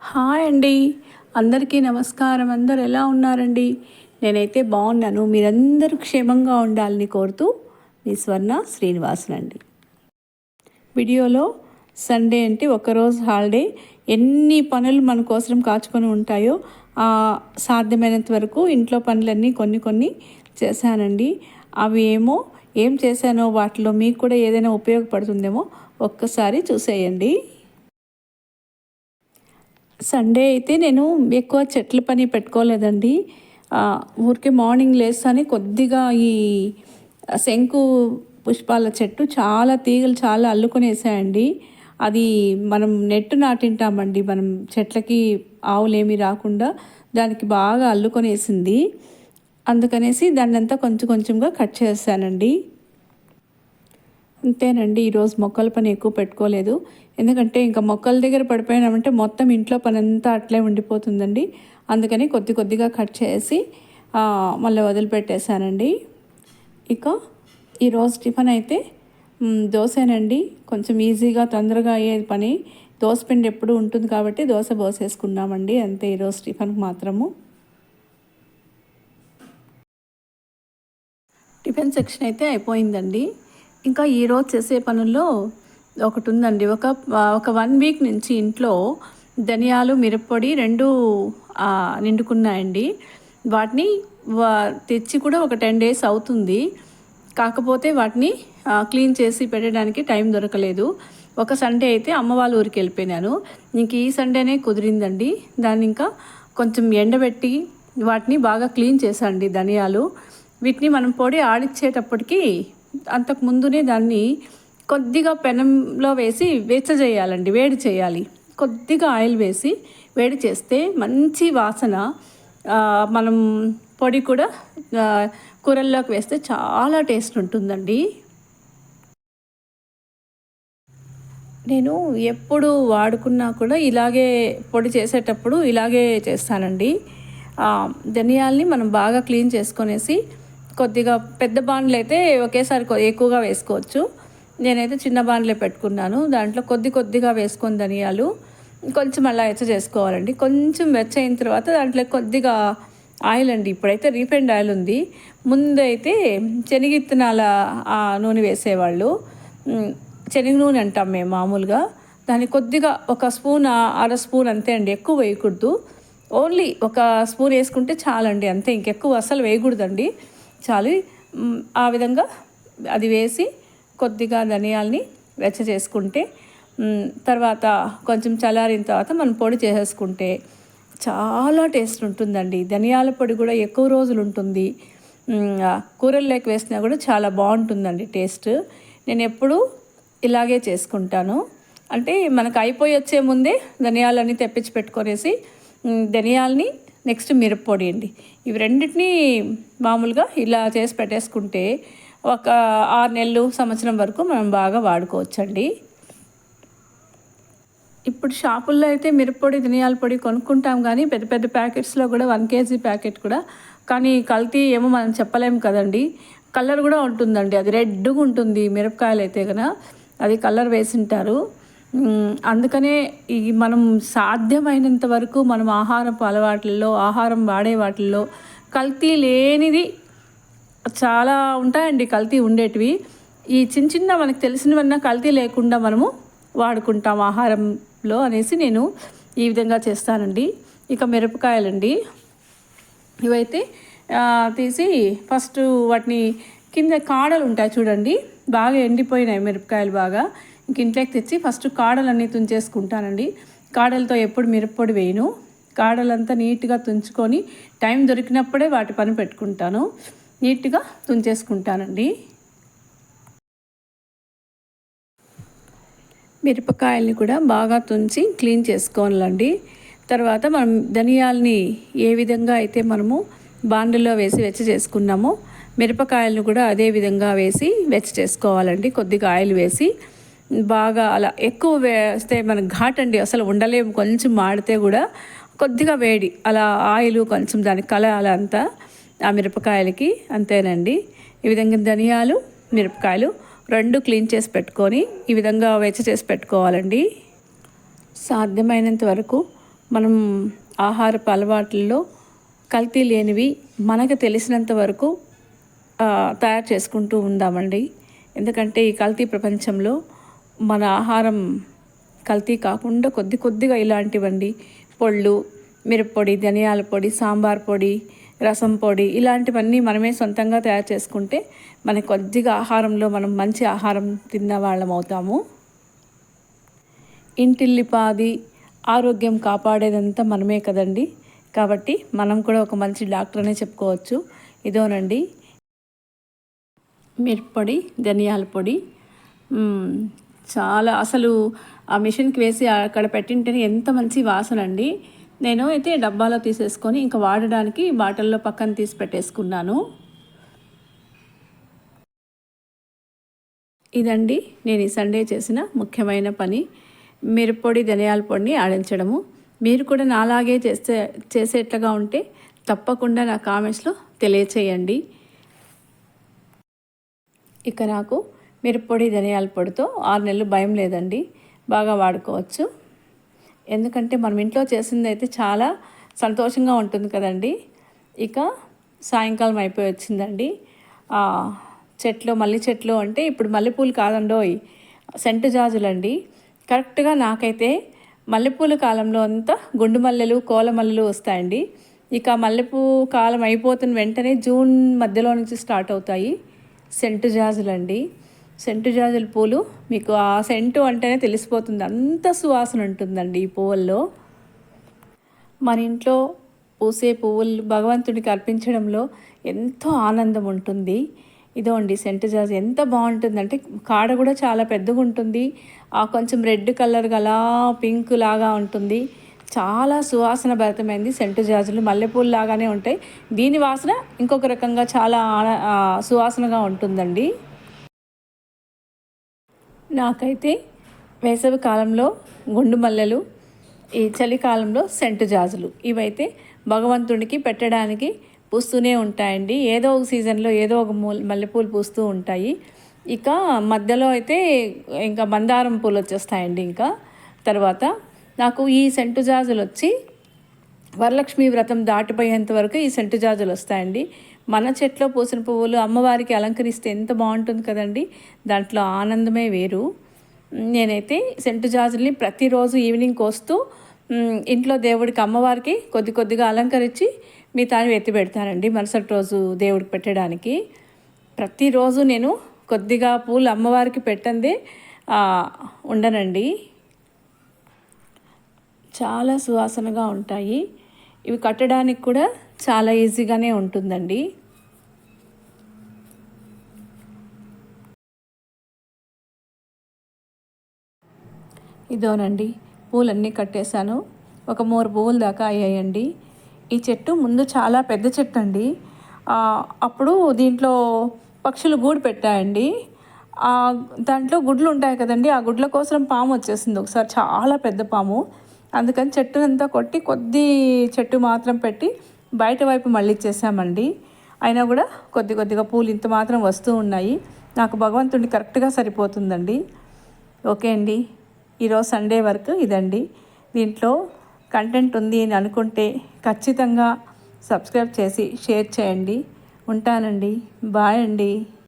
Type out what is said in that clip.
Hi అండి. అందరికీ నమస్కారం. అందరు ఎలా ఉన్నారండి? నేనైతే బాగున్నాను. మీరందరూ క్షేమంగా ఉండాలని కోరుతూ మీ స్వర్ణ శ్రీనివాసులండి వీడియోలో సండే అంటే ఒకరోజు హాలిడే. ఎన్ని పనులు మన కోసం కాచుకొని ఉంటాయో సాధ్యమైనంత వరకు ఇంట్లో పనులన్నీ కొన్ని కొన్ని చేశానండి. అవి ఏమో ఏం చేశానో వాటిలో మీకు కూడా ఏదైనా ఉపయోగపడుతుందేమో ఒక్కసారి చూసేయండి. సండే అయితే నేను ఎక్కువ చెట్ల పని పెట్టుకోలేదండి. ఊరికే మార్నింగ్ లేస్తానే కొద్దిగా ఈ శంకు పుష్పాల చెట్టు చాలా తీగలు చాలా అల్లుకొనేసాయండి. అది మనం నెట్టు నాటింటామండి. మనం చెట్లకి ఆవులేమి రాకుండా దానికి బాగా అల్లుకొనేసింది. అందుకనేసి దాన్ని అంతా కొంచెం కొంచెంగా కట్ చేశానండి. అంతేనండి ఈరోజు మొక్కల పని ఎక్కువ పెట్టుకోలేదు. ఎందుకంటే ఇంకా మొక్కల దగ్గర పడిపోయినామంటే మొత్తం ఇంట్లో పని అంతా అట్లే ఉండిపోతుందండి. అందుకని కొద్ది కొద్దిగా కట్ చేసి మళ్ళీ వదిలిపెట్టేశానండి. ఇక ఈరోజు టిఫిన్ అయితే దోశనండి. కొంచెం ఈజీగా తొందరగా అయ్యే పని. దోశ పిండి ఎప్పుడు ఉంటుంది కాబట్టి దోశ పోసేసుకున్నామండి. అంతే ఈరోజు టిఫిన్కి మాత్రము. టిఫిన్ సెక్షన్ అయితే అయిపోయిందండి. ఇంకా ఈరోజు చేసే పనుల్లో ఒకటి ఉందండి ఒక ఒక వన్ వీక్ నుంచి ఇంట్లో ధనియాలు మిరప్పొడి రెండు నిండుకున్నాయండి. వాటిని వా- తెచ్చి కూడా ఒక టెన్ డేస్ అవుతుంది. కాకపోతే వాటిని క్లీన్ చేసి పెట్టడానికి టైం దొరకలేదు. ఒక సండే అయితే అమ్మ వాళ్ళ ఊరికి వెళ్ళిపోయినాను. ఇంక ఈ సండేనే కుదిరిందండి. దాన్ని ఇంకా కొంచెం ఎండబెట్టి వాటిని బాగా క్లీన్ చేశాండి ధనియాలు. వీటిని మనం పొడి ఆడిచ్చేటప్పటికి అంతకు ముందునే దాన్ని కొద్దిగా పెనంలో వేసి వెచ్చజేయాలండి వేడి చేయాలి. కొద్దిగా ఆయిల్ వేసి వేడి చేస్తే మంచి వాసన మనం పొడి కూడా కూరల్లోకి వేస్తే చాలా టేస్ట్ ఉంటుందండి. నేను ఎప్పుడు వాడుకున్నా కూడా ఇలాగే పొడి చేసేటప్పుడు ఇలాగే చేస్తానండి. ధనియాల్ని మనం బాగా క్లీన్ చేసుకొనేసి కొద్దిగా పెద్ద బాండ్లు అయితే ఒకేసారి ఎక్కువగా వేసుకోవచ్చు. నేనైతే చిన్న బాండ్లే పెట్టుకున్నాను. దాంట్లో కొద్ది కొద్దిగా వేసుకొని ధనియాలు కొంచెం అలా ఎచ్చ చేసుకోవాలండి. కొంచెం వెచ్చ అయిన తర్వాత దాంట్లో కొద్దిగా ఆయిల్ అండి. ఇప్పుడైతే రీఫైండ్ ఆయిల్ ఉంది. ముందైతే శనగిత్తనాల ఆ నూనె వేసేవాళ్ళు. శనగ నూనె అంటాం మేము మామూలుగా. దాన్ని కొద్దిగా ఒక స్పూన్ అర స్పూన్ అంతే అండి. ఎక్కువ వేయకూడదు. ఓన్లీ ఒక స్పూన్ వేసుకుంటే చాలండి. అంతే. ఇంకెక్కువ అసలు వేయకూడదండి. చాలు ఆ విధంగా అది వేసి కొద్దిగా ధనియాల్ని వెచ్చ చేసుకుంటే తర్వాత కొంచెం చల్లారిన తర్వాత మనం పొడి చేసేసుకుంటే చాలా టేస్ట్ ఉంటుందండి. ధనియాల పొడి కూడా ఎక్కువ రోజులు ఉంటుంది. కూరల్లోకి వేసినా కూడా చాలా బాగుంటుందండి టేస్ట్. నేను ఎప్పుడూ ఇలాగే చేసుకుంటాను. అంటే మనకు అయిపోయి వచ్చే ముందే ధనియాలన్నీ తెప్పించి పెట్టుకొనేసి ధనియాల్ని ధనియాలని నెక్స్ట్ మిరప్పొడి అండి. ఇవి రెండింటినీ మామూలుగా ఇలా చేసి పెట్టేసుకుంటే ఒక ఆరు నెలలు సంవత్సరం వరకు మనం బాగా వాడుకోవచ్చండి. ఇప్పుడు షాపుల్లో అయితే మిరప్పొడి ధనియాల పొడి కొనుక్కుంటాం కానీ పెద్ద పెద్ద ప్యాకెట్స్లో కూడా వన్ కేజీ ప్యాకెట్ కూడా. కానీ కల్తీ ఏమో మనం చెప్పలేము కదండి. కలర్ కూడా ఉంటుందండి. అది రెడ్గా ఉంటుంది మిరపకాయలు అయితే కనుక అది కలర్ వేసింటారు. అందుకనే ఈ మనం సాధ్యమైనంత వరకు మనం ఆహారపు అలవాట్లలో ఆహారం వాడే వాటిల్లో కల్తీ లేనిది చాలా ఉంటాయండి కల్తీ ఉండేటివి. ఈ చిన్న చిన్న మనకు తెలిసినవన్నా కల్తీ లేకుండా మనము వాడుకుంటాం ఆహారంలో అనేసి నేను ఈ విధంగా చేస్తానండి. ఇక మిరపకాయలండి. ఇవైతే తీసి ఫస్ట్ వాటిని కింద కాడలు ఉంటాయి చూడండి. బాగా ఎండిపోయినాయి మిరపకాయలు బాగా. ఇంట్లోకి తెచ్చి ఫస్ట్ కాడలన్నీ తుంచేసుకుంటానండి. కాడలతో ఎప్పుడు మిరప్పొడి వేయను. కాడలంతా నీట్గా తుంచుకొని టైం దొరికినప్పుడే వాటి పని పెట్టుకుంటాను. నీట్గా తుంచేసుకుంటానండి. మిరపకాయల్ని కూడా బాగా తుంచి క్లీన్ చేసుకోవాలండి. తర్వాత మనం ధనియాల్ని ఏ విధంగా అయితే మనము బాండలో వేసి వెచ్చ చేసుకున్నామో మిరపకాయలను కూడా అదే విధంగా వేసి వెచ్చ చేసుకోవాలండి. కొద్దిగా ఆయిల్ వేసి బాగా అలా ఎక్కువ వేస్తే మనకు ఘాట్ అండి అసలు ఉండలేము. కొంచెం మాడితే కూడా కొద్దిగా వేడి. అలా ఆయిల్ కొంచెం దాని కల అలా అంతా ఆ మిరపకాయలకి అంతేనండి. ఈ విధంగా ధనియాలు మిరపకాయలు రెండు క్లీన్ చేసి పెట్టుకొని ఈ విధంగా వెచ్చ చేసి పెట్టుకోవాలండి. సాధ్యమైనంత వరకు మనం ఆహారపు అలవాట్లలో కల్తీ లేనివి మనకు తెలిసినంత వరకు తయారు చేసుకుంటూ ఉందామండి. ఎందుకంటే ఈ కల్తీ ప్రపంచంలో మన ఆహారం కల్తీ కాకుండా కొద్ది కొద్దిగా ఇలాంటివండి. పొళ్ళు మిరప్పొడి ధనియాల పొడి సాంబార్ పొడి రసం పొడి ఇలాంటివన్నీ మనమే సొంతంగా తయారు చేసుకుంటే మన కొద్దిగా ఆహారంలో మనం మంచి ఆహారం తిన్న వాళ్ళం అవుతాము. ఇంటిల్లిపాది ఆరోగ్యం కాపాడేదంతా మనమే కదండి. కాబట్టి మనం కూడా ఒక మంచి డాక్టర్ అనే చెప్పుకోవచ్చు. ఇదోనండి. మిరప్పొడి ధనియాల పొడి చాలా అసలు ఆ మిషన్కి వేసి అక్కడ పెట్టింటేనే ఎంత మంచి వాసన అండి. నేను అయితే డబ్బాలో తీసేసుకొని ఇంకా వాడడానికి బాటిల్లో పక్కన తీసి పెట్టేసుకున్నాను. ఇదండి నేను ఈ సండే చేసిన ముఖ్యమైన పని. మిరప్పొడి ధనియాల పొడిని ఆడించడము. మీరు కూడా నాలాగే చేస్తే చేసేట్లుగా ఉంటే తప్పకుండా నా కామెంట్స్లో తెలియచేయండి. ఇక నాకు మిరప్పొడి ధనియాల పొడితో ఆరు నెలలు భయం లేదండి బాగా వాడుకోవచ్చు. ఎందుకంటే మనం ఇంట్లో చేసింది అయితే చాలా సంతోషంగా ఉంటుంది కదండి. ఇక సాయంకాలం అయిపోయి వచ్చిందండి. చెట్లు మల్లె చెట్లు అంటే ఇప్పుడు మల్లెపూలు కాదండోయ్ సెంటు జాజులండి. కరెక్ట్గా నాకైతే మల్లెపూల కాలంలో అంతా గుండు మల్లెలు కోల మల్లెలు వస్తాయండి. ఇక మల్లెపూ కాలం అయిపోతున్న వెంటనే జూన్ మధ్యలో నుంచి స్టార్ట్ అవుతాయి సెంటు జాజులండి. సెంటు జాజుల పూలు మీకు ఆ సెంటు అంటేనే తెలిసిపోతుంది. అంత సువాసన ఉంటుందండి ఈ పువ్వుల్లో. మన ఇంట్లో పూసే పువ్వులు భగవంతుడికి అర్పించడంలో ఎంతో ఆనందం ఉంటుంది. ఇదో అండి సెంటు జాజ్ ఎంత బాగుంటుందంటే కాడ కూడా చాలా పెద్దగా ఉంటుంది. ఆ కొంచెం రెడ్ కలర్ అలా పింక్ లాగా ఉంటుంది. చాలా సువాసన భరితమైంది సెంటు జాజులు. మల్లెపూలు లాగానే ఉంటాయి. దీని వాసన ఇంకొక రకంగా చాలా సువాసనగా ఉంటుందండి. నాకైతే వేసవి కాలంలో గుండు మల్లెలు ఈ చలికాలంలో సెంటు జాజులు. ఇవైతే భగవంతుడికి పెట్టడానికి పూస్తూనే ఉంటాయండి. ఏదో ఒక సీజన్లో ఏదో ఒక మల్లెపూలు పూస్తూ ఉంటాయి. ఇక మధ్యలో అయితే ఇంకా మందారం పూలు వచ్చేస్తాయండి ఇంకా. తర్వాత నాకు ఈ సెంటు జాజులు వచ్చి వరలక్ష్మి వ్రతం దాటిపోయేంత వరకు ఈ సెంటు జాజులు వస్తాయండి. మన చెట్లో పూసిన పువ్వులు అమ్మవారికి అలంకరిస్తే ఎంత బాగుంటుంది కదండి. దాంట్లో ఆనందమే వేరు. నేనైతే సెంటు జాజుల్ని ప్రతిరోజు ఈవినింగ్ కోస్తూ ఇంట్లో దేవుడికి అమ్మవారికి కొద్ది కొద్దిగా అలంకరించి మిగతాని ఎత్తి పెడతానండి మరుసటి రోజు దేవుడికి పెట్టడానికి. ప్రతిరోజు నేను కొద్దిగా పూలు అమ్మవారికి పెట్టందే ఉండనండి. చాలా సువాసనగా ఉంటాయి. ఇవి కట్టడానికి కూడా చాలా ఈజీగానే ఉంటుందండి. ఇదోనండి పూలన్నీ కట్టేశాను. ఒక మూడు పువ్వులు దాకా అయ్యాయండి. ఈ చెట్టు ముందు చాలా పెద్ద చెట్టు అండి అప్పుడు దీంట్లో పక్షులు గూడు పెట్టాయండి. దాంట్లో గుడ్లు ఉంటాయి కదండి ఆ గుడ్ల కోసం పాము వచ్చేసింది. ఒకసారి చాలా పెద్ద పాము. అందుకని చెట్టునంతా కొట్టి కొద్ది చెట్టు మాత్రం పెట్టి బయట వైపు మళ్ళీ ఇచ్చేసామండి. అయినా కూడా కొద్ది కొద్దిగా పూలు ఇంత మాత్రం వస్తూ ఉన్నాయి. నాకు భగవంతుడిని కరెక్ట్గా సరిపోతుందండి. ఓకే అండి. ఈరోజు సండే వరకు ఇదండి. దీంట్లో కంటెంట్ ఉంది అని అనుకుంటే ఖచ్చితంగా సబ్స్క్రైబ్ చేసి షేర్ చేయండి. ఉంటానండి. బాయ్ అండి.